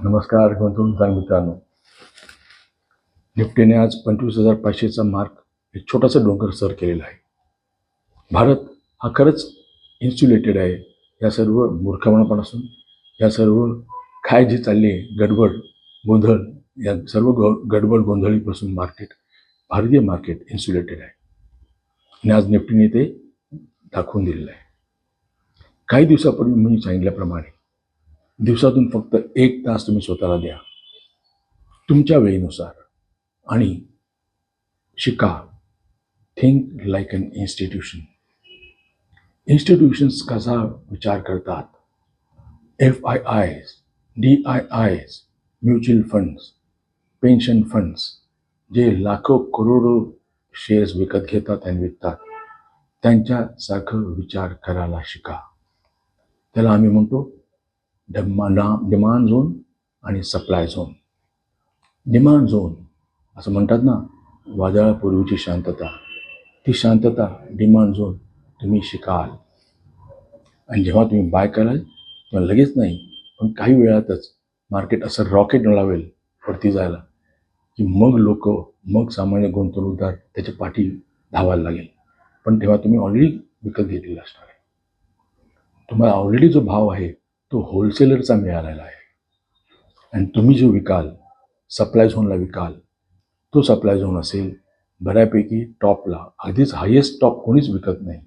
नमस्कार गुंतवणूकदार मित्रांनो. निफ्टीने आज पंचवीस हजार पाचशेचा मार्क एक छोटासा डोंगर सर केलेला आहे. भारत हा खरंच इन्सुलेटेड आहे या सर्व मूर्खपणापासून. या सर्व काय जी चालली आहे गडबड गोंधळ या सर्व गो गडबड गोंधळीपासून मार्केट भारतीय मार्केट इन्सुलेटेड आहे. आणि आज निफ्टीने ते दाखवून दिलेलं आहे. काही दिवसापूर्वी मी सांगितल्याप्रमाणे दिवसातून फक्त एक तास तुम्ही स्वतःला द्या. तुमच्या वेळेनुसार. आणि शिका. Think like an institution institutions कसा विचार करतात? F I Is D I Is mutual funds pension funds जे लाखो करोडो शेअर्स विकत घेतात आणि विकतात. त्यांच्यासारखं विचार करायला शिका. त्याला आम्ही म्हणतो डिमांड झोन आणि सप्लाय झोन डिमांड झोन असं म्हणतात ना वादळापूर्वीची शांतता. ती शांतता डिमांड झोन तुम्ही शिकाल. आणि जेव्हा तुम्ही बाय कराल तेव्हा लगेच नाही पण काही वेळातच मार्केट असं रॉकेट लावेल वरती जायला की मग लोक मग सामान्य गुंतवणूकदार त्याच्या पाठी धावायला लागेल. पण तेव्हा तुम्ही ऑलरेडी विकत घेतलेला असणार आहे. तुम्हाला ऑलरेडी जो भाव आहे तो होलसेलरचा मिळालेला आहे. आणि तुम्ही जो विकाल सप्लाय झोनला विकाल तो सप्लाय झोन असेल बऱ्यापैकी टॉपला अगदीच हायेस्ट टॉप कोणीच विकत नाही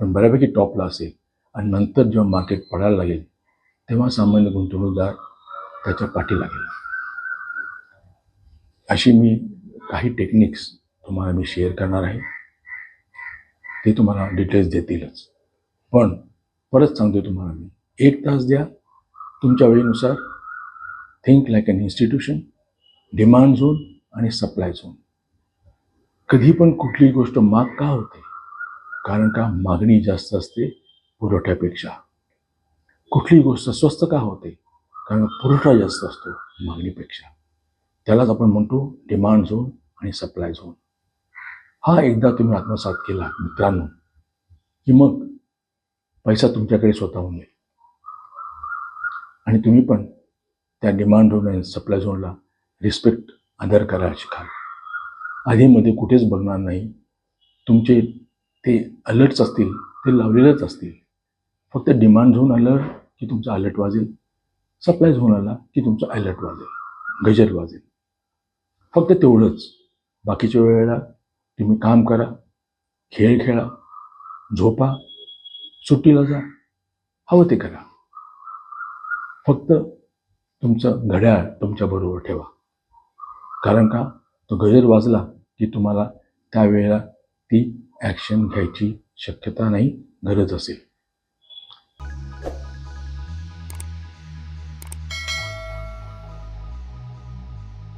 पण बऱ्यापैकी टॉपला असेल. आणि नंतर जेव्हा मार्केट पडायला लागेल तेव्हा सामान्य गुंतवणूकदार त्याच्या पाठी लागेल. अशी मी काही टेक्निक्स तुम्हाला मी शेअर करणार आहे. ते तुम्हाला डिटेल्स देतीलच. पण परत सांगतो तुम्हाला मी. एक तास द्या. तुमच्या वेळेनुसार think like an institution demand zone आणि सप्लाय झोन कधी पण कुठलीही गोष्ट माग का होते? कारण का मागणी जास्त असते पुरवठ्यापेक्षा? कुठलीही गोष्ट स्वस्त का होते? कारण पुरवठा जास्त असतो मागणीपेक्षा? त्यालाच आपण म्हणतो डिमांड झोन आणि सप्लाय झोन हा एकदा तुम्ही आत्मसात केला मित्रांनो की मग पैसा तुमच्याकडे स्वतःहून येईल आणि तुम्ही पण त्या डिमांड झोन आणि सप्लाय झोनला रिस्पेक्ट आदर करायला शिकाल. आधीमध्ये कुठेच बघणार नाही. तुमचे ते अलर्ट्स असतील ते लावलेलेच असतील. फक्त डिमांड झोन आलं की तुमचा अलर्ट वाजेल. सप्लाय झोन आला की तुमचा अलर्ट वाजेल. गजर वाजेल. फक्त तेवढंच. बाकीच्या वेळेला तुम्ही काम करा खेळ खेळा झोपा सुट्टीला जा हवं ते करा. फक्त तुमचं घड्याळ तुमच्याबरोबर ठेवा. कारण का? तो गजर वाजला की तुम्हाला त्यावेळेला ती ॲक्शन घ्यायची शक्यता नाही गरज असेल.